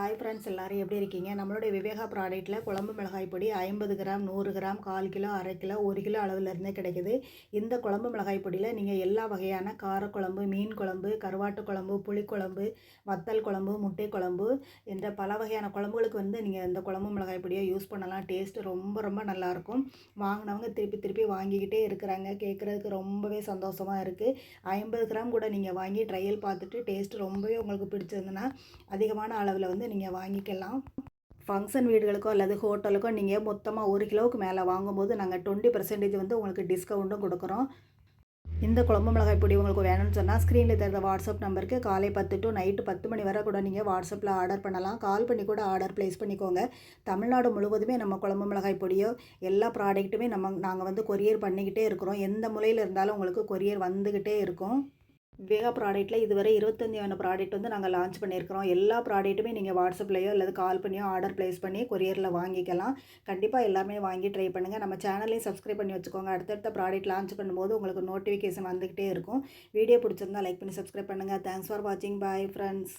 Hi friends எல்லாரும் எப்படி இருக்கீங்க? நம்மளுடைய விவேகா ப்ராடக்ட்டில் குழம்பு மிளகாய் பொடி ஐம்பது கிராம் நூறு கிராம் கால் கிலோ அரை கிலோ ஒரு கிலோ அளவுலேருந்தே கிடைக்குது. இந்த குழம்பு மிளகாய் பொடியில் நீங்கள் எல்லா வகையான காரக்குழம்பு மீன் குழம்பு கருவாட்டு குழம்பு புளிக்குழம்பு வத்தல் குழம்பு முட்டை குழம்பு என்ற பல வகையான குழம்புகளுக்கு வந்து நீங்கள் இந்த குழம்பு மிளகாய் பொடியை யூஸ் பண்ணலாம். டேஸ்ட்டு ரொம்ப ரொம்ப நல்லாயிருக்கும் வாங்கினவங்க திருப்பி திருப்பி வாங்கிக்கிட்டே இருக்கிறாங்க. கேட்குறதுக்கு ரொம்பவே சந்தோஷமாக இருக்குது ஐம்பது கிராம் கூட நீங்கள் வாங்கி ட்ரையல் பார்த்துட்டு டேஸ்ட் ரொம்பவே உங்களுக்கு பிடிச்சிருந்துன்னா அதிகமான அளவில் வந்து நீங்கள் வாங்கிக்கலாம். ஃபங்க்ஷன் வீடுகளுக்கோ அல்லது ஹோட்டலுக்கோ நீங்கள் மொத்தமாக ஒரு கிலோவுக்கு மேலே வாங்கும்போது நாங்கள் டுவெண்ட்டி பர்சன்டேஜ் வந்து உங்களுக்கு டிஸ்கவுண்ட்டும் கொடுக்குறோம். இந்த குழம்பு மிளகாய் பொடி உங்களுக்கு வேணும்னு சொன்னால் ஸ்க்ரீனில் தெரிந்த வாட்ஸ்அப் நம்பருக்கு காலை பத்து டு நைட்டு பத்து மணி வரை கூட நீங்கள் வாட்ஸ்அப்பில் ஆர்டர் பண்ணலாம். கால் பண்ணி கூட ஆர்டர் ப்ளேஸ் பண்ணிக்கோங்க. தமிழ்நாடு முழுவதுமே நம்ம குழம்பு மிளகாய் பொடியோ எல்லா ப்ராடக்ட்டுமே நம்ம நாங்கள் வந்து கொரியர் பண்ணிக்கிட்டே இருக்கிறோம். எந்த முறையில் இருந்தாலும் உங்களுக்கு கொரியர் வந்துக்கிட்டே இருக்கும். விவேகா ப்ராடக்ட்டில் இதுவரை இருபத்தஞ்சான ப்ராடக்ட் வந்து நாங்கள் லான்ச் பண்ணியிருக்கிறோம். எல்லா ப்ராடக்ட்டுமே நீங்கள் வாட்ஸ்அப்லேயோ அல்லது கால் பண்ணியோ ஆர்டர் ப்ளேஸ் பண்ணி கொரியரில் வாங்கிக்கலாம். கண்டிப்பாக எல்லாமே வாங்கி ட்ரை பண்ணுங்கள் நம்ம சேனலையும் சப்ஸ்கிரைப் பண்ணி வச்சுக்கோங்க. அடுத்தடுத்த ப்ராடக்ட் லான்ச் பண்ணும்போது உங்களுக்கு நோட்டிஃபிகேஷன் வந்துக்கிட்டே இருக்கும். வீடியோ பிடிச்சிருந்தா லைக் பண்ணி சப்ஸ்கிரைப் பண்ணுங்கள் தேங்க்ஸ் ஃபார் வாட்சிங் பாய் ஃப்ரெண்ட்ஸ்